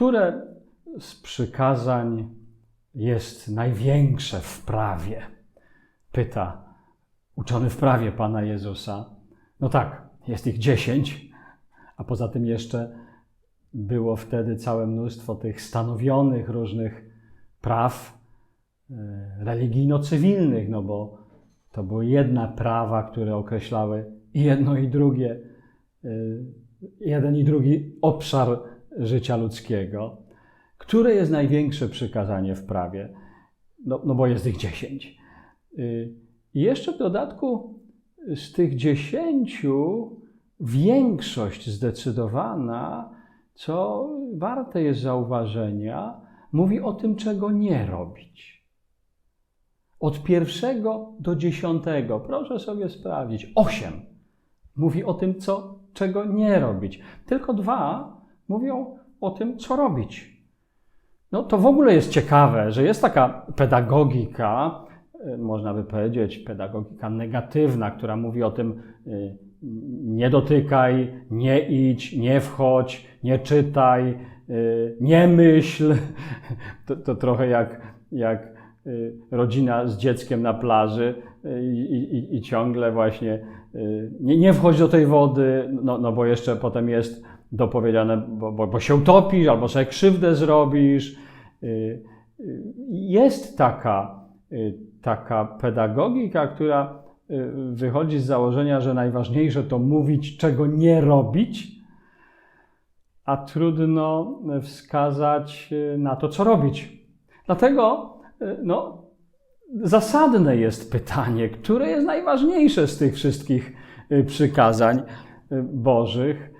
Które z przykazań jest największe w prawie? Pyta uczony w prawie Pana Jezusa. No tak, jest ich dziesięć, a poza tym jeszcze było wtedy całe mnóstwo tych stanowionych różnych praw e, religijno-cywilnych, no bo to były jedna prawa, które określały jedno i drugie, e, jeden i drugi obszar życia ludzkiego. Które jest największe przykazanie w prawie? No, no bo jest ich dziesięć. E, I jeszcze w dodatku z tych dziesięciu większość zdecydowana, co warte jest zauważenia, mówi o tym, czego nie robić. Od pierwszego do dziesiątego, proszę sobie sprawdzić, osiem mówi o tym, co, czego nie robić. Tylko dwa mówią o tym, co robić. No to w ogóle jest ciekawe, że jest taka pedagogika, e, można by powiedzieć, pedagogika negatywna, która mówi o tym, e, nie dotykaj, nie idź, nie wchodź, nie czytaj, y, nie myśl. To, to trochę jak, jak rodzina z dzieckiem na plaży i, i, i ciągle właśnie nie, nie wchodź do tej wody, no, no bo jeszcze potem jest dopowiedziane, bo, bo, bo się utopisz albo sobie krzywdę zrobisz. Jest taka, taka pedagogika, która wychodzi z założenia, że najważniejsze to mówić, czego nie robić, a trudno wskazać na to, co robić. Dlatego no, zasadne jest pytanie, które jest najważniejsze z tych wszystkich przykazań Bożych.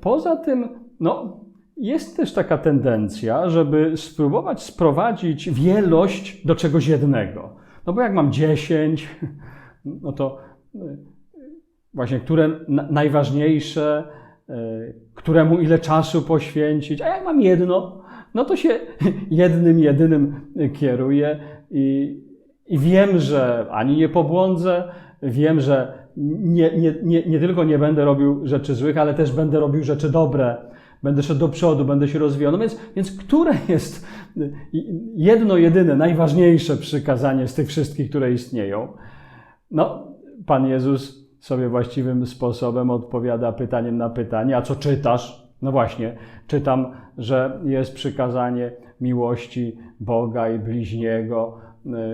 Poza tym, no, jest też taka tendencja, żeby spróbować sprowadzić wielość do czegoś jednego. No bo jak mam dziesięć, no to właśnie które najważniejsze, E, któremu ile czasu poświęcić, a jak mam jedno, no to się jednym, jedynym kieruję i, i wiem, że ani nie pobłądzę, wiem, że nie, nie, nie, nie tylko nie będę robił rzeczy złych, ale też będę robił rzeczy dobre, będę szedł do przodu, będę się rozwijał. No więc, więc które jest jedno, jedyne, najważniejsze przykazanie z tych wszystkich, które istnieją? No, Pan Jezus sobie właściwym sposobem odpowiada pytaniem na pytanie: A co czytasz? No właśnie, czytam, że jest przykazanie miłości Boga i bliźniego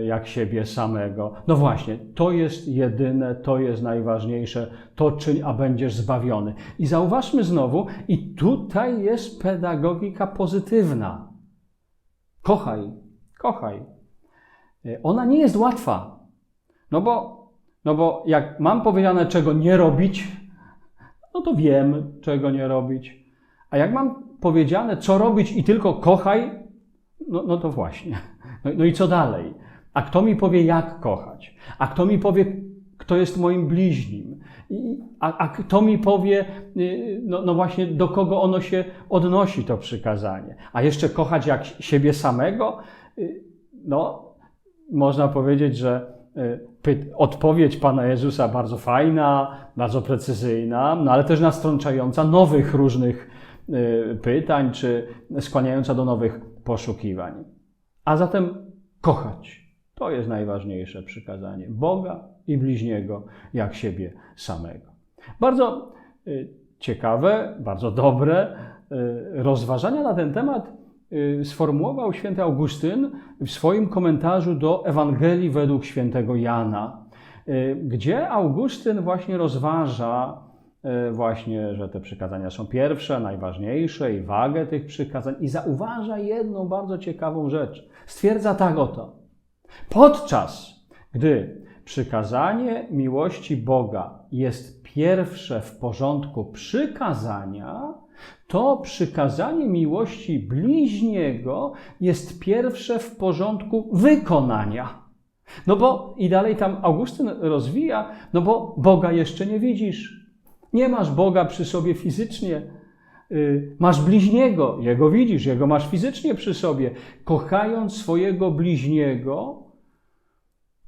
jak siebie samego. No właśnie, to jest jedyne, to jest najważniejsze, to czyń, a będziesz zbawiony. I zauważmy znowu, i tutaj jest pedagogika pozytywna. Kochaj, kochaj. E, ona nie jest łatwa, no bo no bo jak mam powiedziane, czego nie robić, no to wiem, czego nie robić. A jak mam powiedziane, co robić i tylko kochaj, no, no to właśnie. No, no i co dalej? A kto mi powie, jak kochać? A kto mi powie, kto jest moim bliźnim? A, a kto mi powie, y, no, no, właśnie, do kogo ono się odnosi, to przykazanie? A jeszcze kochać jak siebie samego? Y, no, można powiedzieć, że Y, odpowiedź Pana Jezusa bardzo fajna, bardzo precyzyjna, no ale też nastrączająca nowych różnych pytań, czy skłaniająca do nowych poszukiwań. A zatem kochać. To jest najważniejsze przykazanie. Boga i bliźniego jak siebie samego. Bardzo y, ciekawe, bardzo dobre rozważania na ten temat Y, sformułował święty Augustyn w swoim komentarzu do Ewangelii według świętego Jana, y, gdzie Augustyn właśnie rozważa y, właśnie, że te przykazania są pierwsze, najważniejsze i wagę tych przykazań i zauważa jedną bardzo ciekawą rzecz. Stwierdza tak oto. Podczas gdy przykazanie miłości Boga jest pierwsze w porządku przykazania, to przykazanie miłości bliźniego jest pierwsze w porządku wykonania. No bo i dalej tam Augustyn rozwija, no bo Boga jeszcze nie widzisz. Nie masz Boga przy sobie fizycznie. Y, masz bliźniego, jego widzisz, jego masz fizycznie przy sobie. Kochając swojego bliźniego,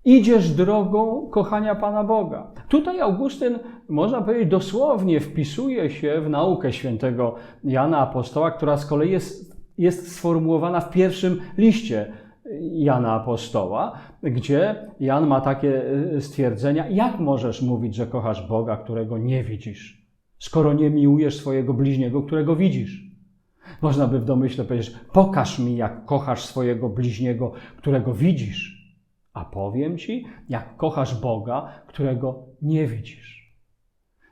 Idziesz drogą kochania Pana Boga. Tutaj Augustyn, można powiedzieć, dosłownie wpisuje się w naukę świętego Jana Apostoła, która z kolei jest jest sformułowana w pierwszym liście Jana Apostoła, gdzie Jan ma takie y, stwierdzenia: Jak możesz mówić, że kochasz Boga, którego nie widzisz, skoro nie miłujesz swojego bliźniego, którego widzisz? Można by w domyśle powiedzieć: Pokaż mi, jak kochasz swojego bliźniego, którego widzisz, a powiem ci, jak kochasz Boga, którego nie widzisz.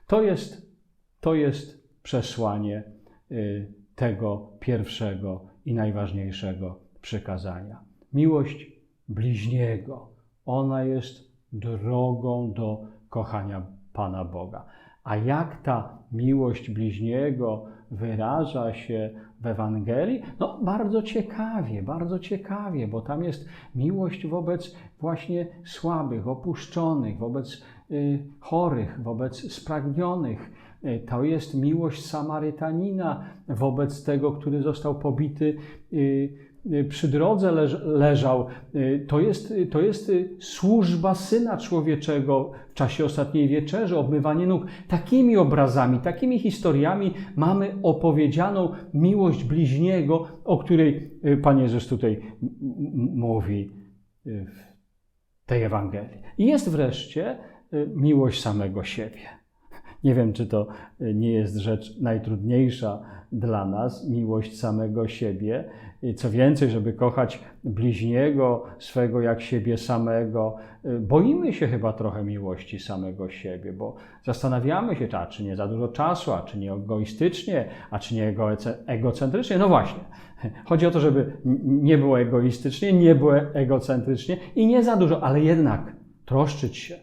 To jest, to jest przesłanie y, tego pierwszego i najważniejszego przykazania. Miłość bliźniego, ona jest drogą do kochania Pana Boga. A jak ta miłość bliźniego wyraża się w Ewangelii? No, bardzo ciekawie, bardzo ciekawie, bo tam jest miłość wobec właśnie słabych, opuszczonych, wobec y, chorych, wobec spragnionych. Y, To jest miłość Samarytanina wobec tego, który został pobity y, przy drodze leż, leżał. Y, To jest, to jest y, służba Syna Człowieczego w czasie ostatniej wieczerzy, obmywanie nóg. Takimi obrazami, takimi historiami mamy opowiedzianą miłość bliźniego, o której y, Pan Jezus tutaj mówi y, w tej Ewangelii. I jest wreszcie y, miłość samego siebie. Nie wiem, czy to y, nie jest rzecz najtrudniejsza dla nas, miłość samego siebie. I Co więcej, żeby kochać bliźniego swego jak siebie samego, y, boimy się chyba trochę miłości samego siebie, bo zastanawiamy się, a czy nie za dużo czasu, a czy nie egoistycznie, a czy nie egoce- egocentrycznie. No właśnie, chodzi o to, żeby nie było egoistycznie, nie było egocentrycznie i nie za dużo, ale jednak troszczyć się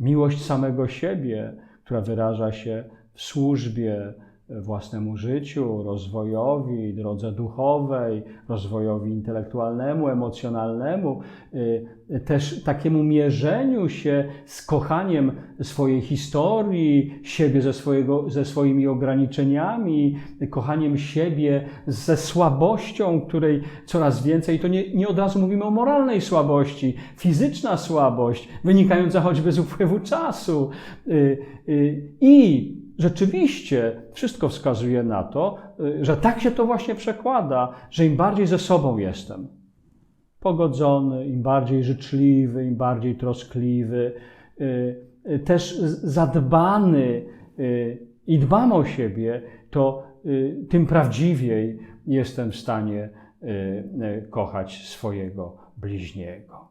miłość samego siebie, która wyraża się w służbie własnemu życiu, rozwojowi, drodze duchowej, rozwojowi intelektualnemu, emocjonalnemu, y, też takiemu mierzeniu się z kochaniem swojej historii, siebie ze, swojego, ze swoimi ograniczeniami, kochaniem siebie ze słabością, której coraz więcej, to nie, nie od razu mówimy o moralnej słabości, fizyczna słabość, wynikająca choćby z upływu czasu. Y, y, I rzeczywiście wszystko wskazuje na to, y, że tak się to właśnie przekłada, że im bardziej ze sobą jestem, pogodzony, im bardziej życzliwy, im bardziej troskliwy, y, y, też zadbany i dbam o siebie, to tym prawdziwiej jestem w stanie kochać swojego bliźniego.